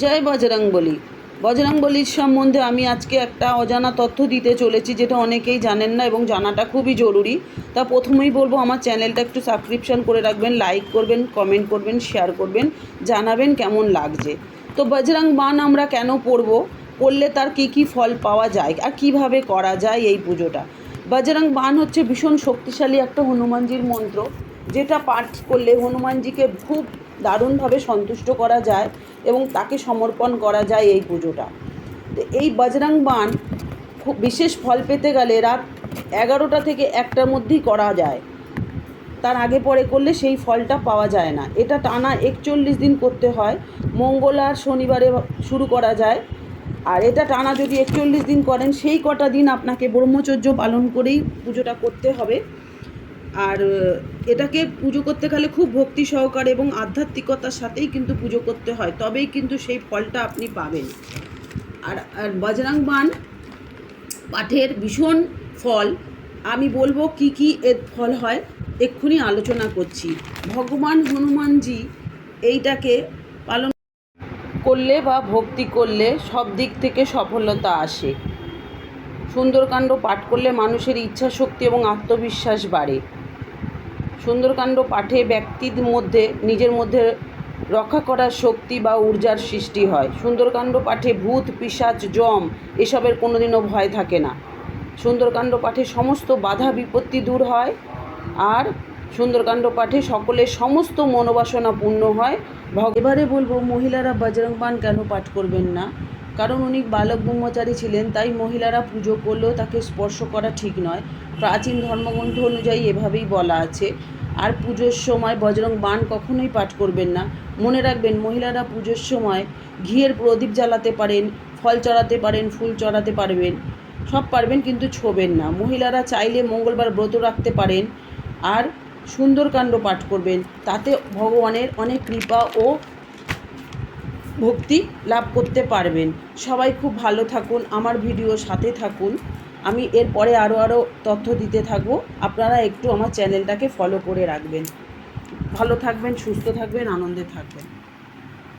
জয় বজরং বলি। বজরং বলির সম্বন্ধে আমি আজকে একটা অজানা তথ্য দিতে চলেছি, যেটা অনেকেই জানেন না এবং জানাটা খুবই জরুরি। তা প্রথমেই বলব, আমার চ্যানেলটা একটু সাবস্ক্রিপশন করে রাখবেন, লাইক করবেন, কমেন্ট করবেন, শেয়ার করবেন, জানাবেন কেমন লাগছে। তো বজরং বান আমরা কেন পড়ব? করলে তার কী কী ফল পাওয়া যায়? আর কীভাবে করা যায় এই পুজোটা? বজরং বান হচ্ছে ভীষণ শক্তিশালী একটা হনুমানজির মন্ত্র, যেটা পাঠ করলে হনুমানজিকে খুব দারুণভাবে সন্তুষ্ট করা যায় এবং তাকে সমর্পণ করা যায় এই পুজোটা। তো এই বজরং বান খুব বিশেষ ফল পেতে গেলে রাত এগারোটা থেকে একটার মধ্যেই করা যায়। তার আগে পরে করলে সেই ফলটা পাওয়া যায় না। এটা টানা একচল্লিশ দিন করতে হয়। মঙ্গল আর শনিবারে শুরু করা যায়। আর এটা টানা যদি একচল্লিশ দিন করেন, সেই কটা দিন আপনাকে ব্রহ্মচর্য পালন করেই পুজোটা করতে হবে। আর এটাকে পুজো করতে গেলে খুব ভক্তি সহকারে এবং আধ্যাত্মিকতার সাথেই কিন্তু পুজো করতে হয়, তবেই কিন্তু সেই ফলটা আপনি পাবেন। আর আর বজরং বান পাঠের ভীষণ ফল। আমি বলব কি কি এর ফল হয়, এক্ষুনি আলোচনা করছি। ভগবান হনুমানজি এইটাকে পালন করলে বা ভক্তি করলে সব দিক থেকে সফলতা আসে। সুন্দরকাণ্ড পাঠ করলে মানুষের ইচ্ছা শক্তি এবং আত্মবিশ্বাস বাড়ে। সুন্দরকাণ্ড পাঠে ব্যক্তির মধ্যে, নিজের মধ্যে রক্ষা করার শক্তি বা ঊর্জার সৃষ্টি হয়। সুন্দরকাণ্ড পাঠে ভূত, পিশাচ, জম এসবের কোনোদিনও ভয় থাকে না। সুন্দরকাণ্ড পাঠে সমস্ত বাধা, বিপত্তি দূর হয় আর সুন্দরকাণ্ড পাঠে সকলের সমস্ত মনোবাসনা পূর্ণ হয়। এবারে বলব, মহিলারা বজরং বান কেন পাঠ করবেন না? কারণ উনি বালক ব্রহ্মচারী ছিলেন, তাই মহিলারা পুজো করলেও তাকে স্পর্শ করা ঠিক নয়। প্রাচীন ধর্মগ্রন্থ অনুযায়ী এভাবেই বলা আছে। আর পুজোর সময় বজরং বান কখনোই পাঠ করবেন না। মনে রাখবেন, মহিলারা পুজোর সময় ঘিয়ের প্রদীপ জ্বালাতে পারেন, ফল চড়াতে পারেন, ফুল চড়াতে পারবেন, সব পারবেন কিন্তু ছোবেন না। মহিলারা চাইলে মঙ্গলবার ব্রত রাখতে পারেন আর সুন্দরকাণ্ড পাঠ করবেন। তাতে ভগবানের অনেক কৃপা ও ভক্তি লাভ করতে পারবেন। সবাই খুব ভালো থাকুন, আমার ভিডিও সাথে থাকুন। আমি এরপরে আরও আরও তথ্য দিতে থাকব। আপনারা একটু আমার চ্যানেলটাকে ফলো করে রাখবেন। ভালো থাকবেন, সুস্থ থাকবেন, আনন্দে থাকবেন।